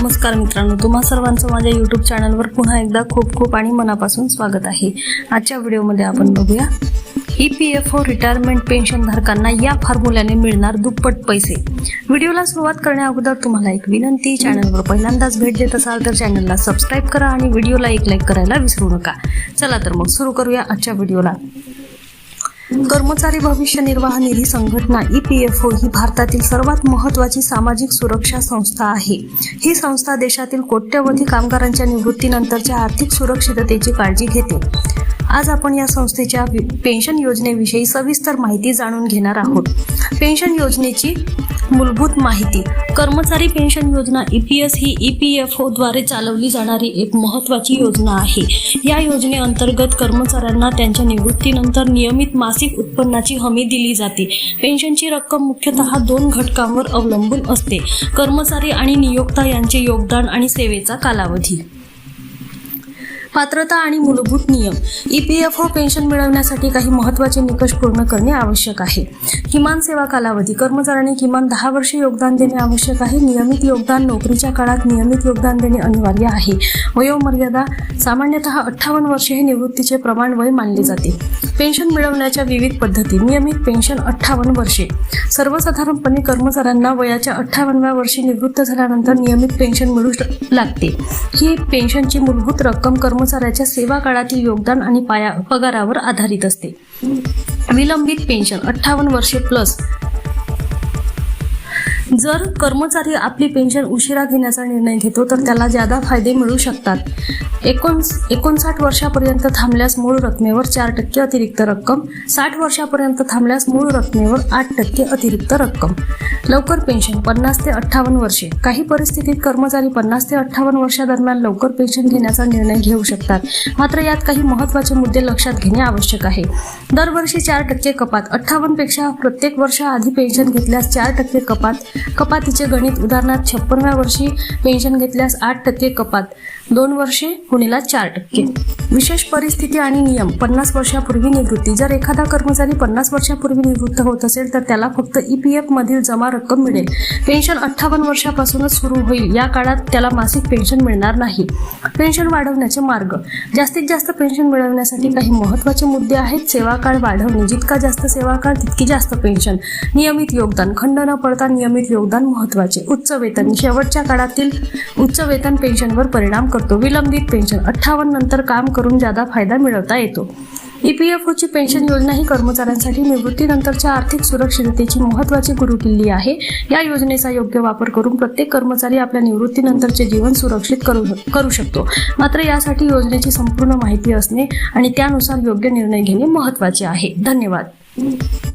नमस्कार मित्रांनो तुम्हा सर्वांचं माझ्या यूट्यूब चॅनलवर पुन्हा एकदा खूप खूप आणि मनापासून स्वागत आहे. आजच्या व्हिडिओमध्ये आपण बघूया E P F O retirement pension धारकांना या फॉर्म्युल्याने मिळणार दुप्पट पैसे. व्हिडिओला सुरुवात करण्या अगोदर तुम्हाला एक विनंती चॅनलवर पहिल्यांदाच भेट देत असाल तर चॅनलला सबस्क्राईब करा आणि व्हिडिओला एक लाईक करायला विसरू नका. चला तर मग सुरू करूया आजच्या व्हिडिओला. कर्मचारी भविष्य निर्वाह निधी संघटना ई पी एफ ओ ही भारतातील सर्वात महत्वाची सामाजिक सुरक्षा संस्था आहे. ही संस्था देशातील कोट्यवधी कामगारांच्या निवृत्तीनंतरच्या आर्थिक सुरक्षिततेची काळजी घेते. आज आपण या संस्थेच्या पेन्शन योजनेविषयी सविस्तर माहिती जाणून घेणार आहोत. पेन्शन योजनेची मूलभूत माहिती. कर्मचारी पेन्शन योजना ई पी एस ही ई पी एफद्वारे चालवली जाणारी एक महत्त्वाची योजना आहे. या योजनेअंतर्गत कर्मचाऱ्यांना त्यांच्या निवृत्तीनंतर नियमित मासिक उत्पन्नाची हमी दिली जाते. पेन्शनची रक्कम मुख्यतः दोन घटकांवर अवलंबून असते. कर्मचारी आणि नियोक्ता यांचे योगदान आणि सेवेचा कालावधी. पात्रता आणि मूलभूत नियम. E P F O pension मिळवण्यासाठी काही महत्त्वाचे निकष पूर्ण करणे आवश्यक आहे. किमान सेवा कालावधी कर्मचाऱ्यांनी किमान दहा वर्षे योगदान देणे आवश्यक आहे. नियमित योगदान नोकरीच्या काळात नियमित योगदान देणे अनिवार्य आहे. वयोमर्यादा सामान्यतः अठ्ठावन्न वर्षे हे निवृत्तीचे प्रमाण वय मानले जाते. पेन्शन मिळवण्याच्या विविध पद्धती नियमित पेन्शन अठ्ठावन्न वर्षे. सर्वसाधारणपणे कर्मचाऱ्यांना वयाच्या अठ्ठावन्नव्या वर्षी निवृत्त झाल्यानंतर नियमित पेन्शन मिळू लागते. ही पेन्शनची मूलभूत रक्कम कर्मचाऱ्याच्या सेवा काळातील योगदान आणि पाया पगारावर आधारित असते. विलंबित पेन्शन अठ्ठावन्न वर्षे प्लस जर कर्मचारी आपली पेन्शन उशिरा घेण्याचा निर्णय घेतो तर त्याला ज्यादा फायदे मिळू शकतात. एकोण एकोणसाठ वर्षापर्यंत थांबल्यास मूळ रकमेवर चार टक्के अतिरिक्त रक्कम साठ वर्षापर्यंत थांबल्यास मूळ रकमेवर आठ टक्के अतिरिक्त रक्कम. लवकर पेन्शन पन्नास ते अठ्ठावन्न वर्षे. काही परिस्थितीत कर्मचारी पन्नास ते अठ्ठावन्न वर्षादरम्यान लवकर पेन्शन घेण्याचा निर्णय घेऊ शकतात. मात्र यात काही महत्त्वाचे मुद्दे लक्षात घेणे आवश्यक आहे. दरवर्षी चार टक्के कपात. अठ्ठावन्नपेक्षा प्रत्येक वर्ष आधी पेन्शन घेतल्यास चार टक्के कपात कपातीचे गणित उदाहरणार्थ छप्पनव्या वर्षी पेन्शन घेतल्यास आठ टक्के कपात. दोन वर्षे गुणिला चार टक्के. विशेष परिस्थिती आणि नियम. पन्नास वर्षापूर्वी निवृत्ती. जर एखादा कर्मचारी पन्नास वर्षापूर्वी निवृत्त होत असेल तर त्याला फक्त ई पी मधील जमा रक्कम मिळेल. पेन्शन अठ्ठावन्न वर्षापासूनच सुरू होईल. या काळात त्याला मासिक पेन्शन मिळणार नाही. पेन्शन वाढवण्याचे मार्ग. जास्तीत जास्त पेन्शन मिळवण्यासाठी काही महत्त्वाचे मुद्दे आहेत. सेवा काळ वाढवणे. जितका जास्त सेवा काळ तितकी जास्त पेन्शन नियमित योगदान. खंड न पडता नियमित योगदान महत्त्वाचे उच्च वेतन शेवटच्या काळातील उच्च वेतन पेन्शनवर परिणाम करतो. विलंबित पेन्शन अठ्ठावन्न नंतर काम करून जादा फायदा मिळवता येतो. ई पी एफ ओची पेन्शन योजना ही कर्मचाऱ्यांसाठी निवृत्तीनंतरच्या आर्थिक सुरक्षिततेची महत्त्वाची गुरुकिल्ली आहे. या योजनेचा योग्य वापर करून प्रत्येक कर्मचारी आपल्या निवृत्तीनंतरचे जीवन सुरक्षित करू करू शकतो. मात्र यासाठी योजनेची संपूर्ण माहिती असणे आणि त्यानुसार योग्य निर्णय घेणे महत्त्वाचे आहे. धन्यवाद.